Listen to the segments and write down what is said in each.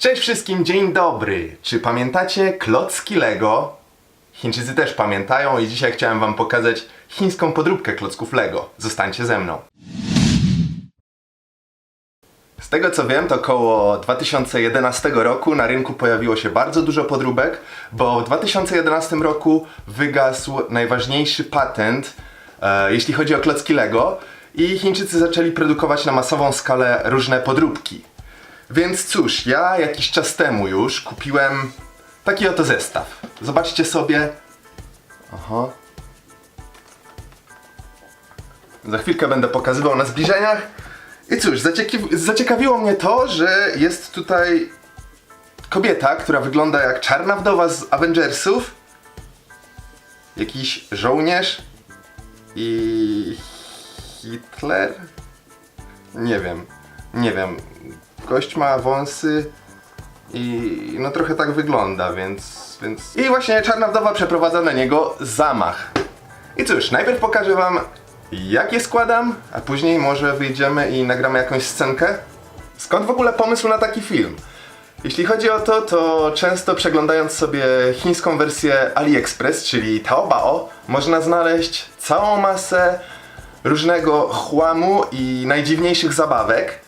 Cześć wszystkim, dzień dobry! Czy pamiętacie klocki Lego? Chińczycy też pamiętają i dzisiaj chciałem wam pokazać chińską podróbkę klocków Lego. Zostańcie ze mną. Z tego co wiem, to około 2011 roku na rynku pojawiło się bardzo dużo podróbek, bo w 2011 roku wygasł najważniejszy patent, e, jeśli chodzi o klocki Lego, i Chińczycy zaczęli produkować na masową skalę różne podróbki. Więc cóż, ja jakiś czas temu już kupiłem taki oto zestaw. Zobaczcie sobie. Aha. Za chwilkę będę pokazywał na zbliżeniach. I cóż, zaciekawiło mnie to, że jest tutaj kobieta, która wygląda jak czarna wdowa z Avengersów. Jakiś żołnierz i Hitler? Nie wiem, nie wiem. Ma wąsy i no trochę tak wygląda, więc, więc... I właśnie Czarna Wdowa przeprowadza na niego zamach. I cóż, najpierw pokażę wam jak je składam, a później może wyjdziemy i nagramy jakąś scenkę. Skąd w ogóle pomysł na taki film? Jeśli chodzi o to, to często przeglądając sobie chińską wersję AliExpress, czyli Taobao, można znaleźć całą masę różnego chłamu i najdziwniejszych zabawek.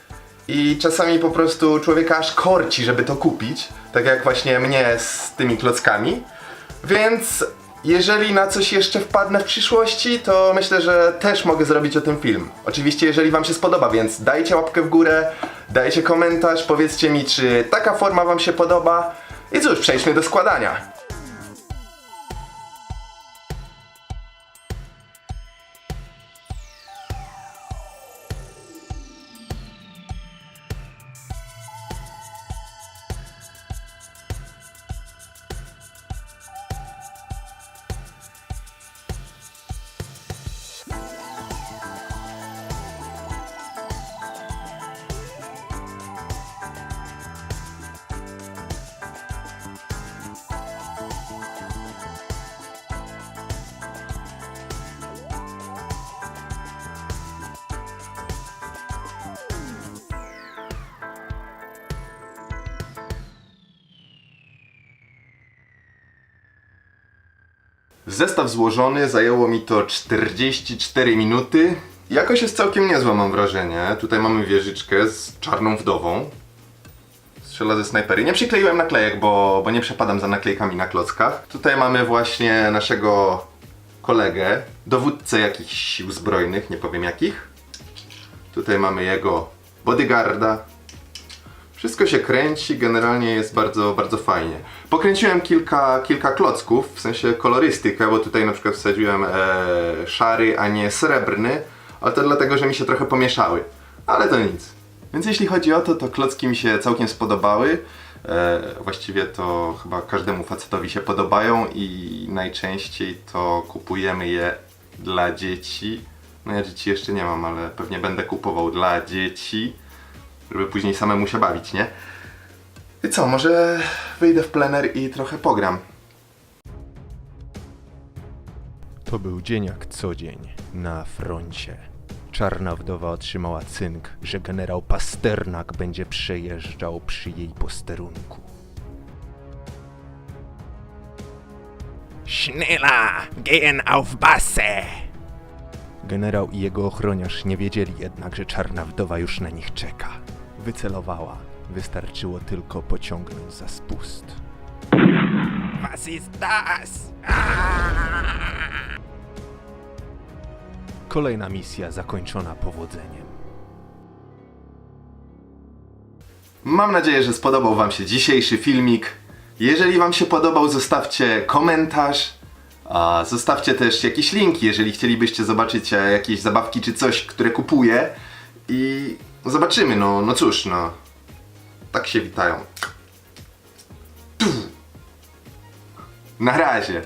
I czasami po prostu człowieka aż korci, żeby to kupić. Tak jak właśnie mnie z tymi klockami. Więc jeżeli na coś jeszcze wpadnę w przyszłości, to myślę, że też mogę zrobić o tym film. Oczywiście, jeżeli Wam się spodoba, więc dajcie łapkę w górę, dajcie komentarz, powiedzcie mi, czy taka forma Wam się podoba. I cóż, przejdźmy do składania. Zestaw złożony zajęło mi to 44 minuty. Jakoś jest całkiem niezła, mam wrażenie. Tutaj mamy wieżyczkę z czarną wdową. Strzela ze snajpery. Nie przykleiłem naklejek, bo, bo nie przepadam za naklejkami na klockach. Tutaj mamy właśnie naszego kolegę, dowódcę jakichś sił zbrojnych, nie powiem jakich. Tutaj mamy jego bodyguarda, wszystko się kręci, generalnie jest bardzo, bardzo fajnie. Pokręciłem kilka, kilka klocków, w sensie kolorystykę, bo tutaj na przykład wsadziłem e, szary, a nie srebrny, ale to dlatego, że mi się trochę pomieszały. Ale to nic. Więc jeśli chodzi o to, to klocki mi się całkiem spodobały. E, właściwie to chyba każdemu facetowi się podobają i najczęściej to kupujemy je dla dzieci. No ja dzieci jeszcze nie mam, ale pewnie będę kupował dla dzieci żeby później samemu się bawić, nie? I co, może wyjdę w plener i trochę pogram. To był dzień jak co dzień na froncie. Czarna wdowa otrzymała cynk, że generał Pasternak będzie przejeżdżał przy jej posterunku. Schneller, gehen auf Basse! Generał i jego ochroniarz nie wiedzieli jednak, że czarna wdowa już na nich czeka. Wycelowała. Wystarczyło tylko pociągnąć za spust. Was ist das? Kolejna misja zakończona powodzeniem. Mam nadzieję, że spodobał Wam się dzisiejszy filmik. Jeżeli Wam się podobał, zostawcie komentarz. A zostawcie też jakieś linki, jeżeli chcielibyście zobaczyć e, jakieś zabawki czy coś, które kupuję. I zobaczymy, no, no cóż, no. Tak się witają. Na razie.